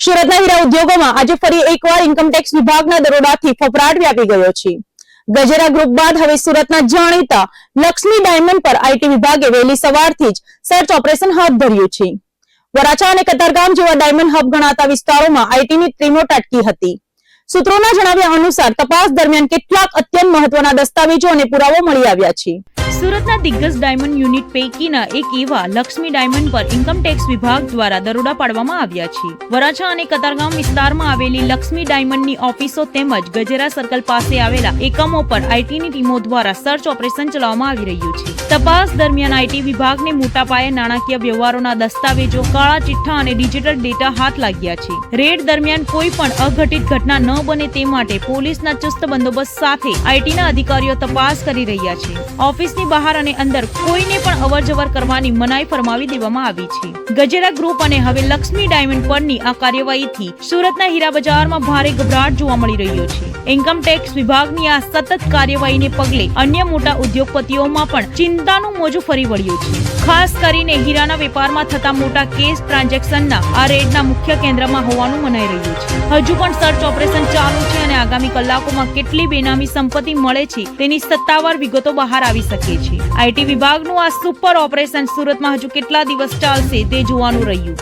સુરતના હીરા ઉદ્યોગોમાં આજે ફરી એકવાર ઇન્કમટેક્સ વિભાગના દરોડાથી ફફડાટ વ્યાપી ગયો છે. ગજેરા ગ્રુપ બાદ હવે સુરતના જાણીતા લક્ષ્મી ડાયમંડ પર આઈટી વિભાગે વહેલી સવારથી જ સર્ચ ઓપરેશન હાથ ધર્યું છે. વરાછા અને કતારગામ જેવા ડાયમંડ હબ ગણાતા વિસ્તારોમાં આઈટીની ટીમો ટટકી હતી. સૂત્રોના જણાવ્યા અનુસાર તપાસ દરમિયાન કેટલાક અત્યંત મહત્વના દસ્તાવેજો અને પુરાવો મળી આવ્યા છે. સુરતના દિગ્ગજ ડાયમંડ યુનિટ પૈકીના એક એવા લક્ષ્મી ડાયમંડ પર ઇન્કમટેક્સ વિભાગ દ્વારા દરોડા પાડવામાં આવ્યા છે. વરાછા અને કતારગામ વિસ્તારમાં આવેલી લક્ષ્મી ડાયમંડની ઓફિસો તેમજ ગજેરા સર્કલ પાસે આવેલા એકમો પર આઈટીની ટીમો દ્વારા સર્ચ ઓપરેશન ચલાવવામાં આવી રહ્યું છે. તપાસ દરમિયાન આઈટી વિભાગને મોટા પાયે નાણાકીય વ્યવહારોના દસ્તાવેજો, કાળા ચિઠ્ઠા અને ડિજિટલ ડેટા હાથ લાગ્યા છે. રેડ દરમિયાન કોઈ પણ અઘટિત ઘટના ન બને તે માટે પોલીસના ચુસ્ત બંદોબસ્ત સાથે આઈટીના અધિકારીઓ તપાસ કરી રહ્યા છે. ઓફિસની બહાર અને અંદર કોઈને પણ અવરજવર કરવાની મનાઈ ફરમાવી દેવામાં આવી છે. ગજેરા ગ્રુપ અને હવે લક્ષ્મી ડાયમંડ પરની આ કાર્યવાહીથી સુરતના હીરા બજારમાં ભારે ગભરાટ જોવા મળી રહ્યો છે. ઇન્કમ ટેક્સ વિભાગની આ સતત કાર્યવાહીને પગલે અન્ય મોટા ઉદ્યોગપતિઓમાં પણ ચિંતાનું મોજું ફરી વળ્યું છે. ખાસ કરીને હીરાના વેપારમાં થતા મોટા કેસ ટ્રાન્ઝેક્શનના આ રેડના મુખ્ય કેન્દ્રમાં હોવાનું મનાઈ રહ્યું છે. હજુ પણ સર્ચ ઓપરેશન ચાલુ છે અને આગામી કલાકોમાં કેટલી બેનામી સંપત્તિ મળે છે તેની સત્તાવાર વિગતો બહાર આવી શકે છે. આઈટી વિભાગનું આ સુપર ઓપરેશન સુરતમાં હજુ કેટલા દિવસ ચાલશે તે જોવાનું રહ્યું.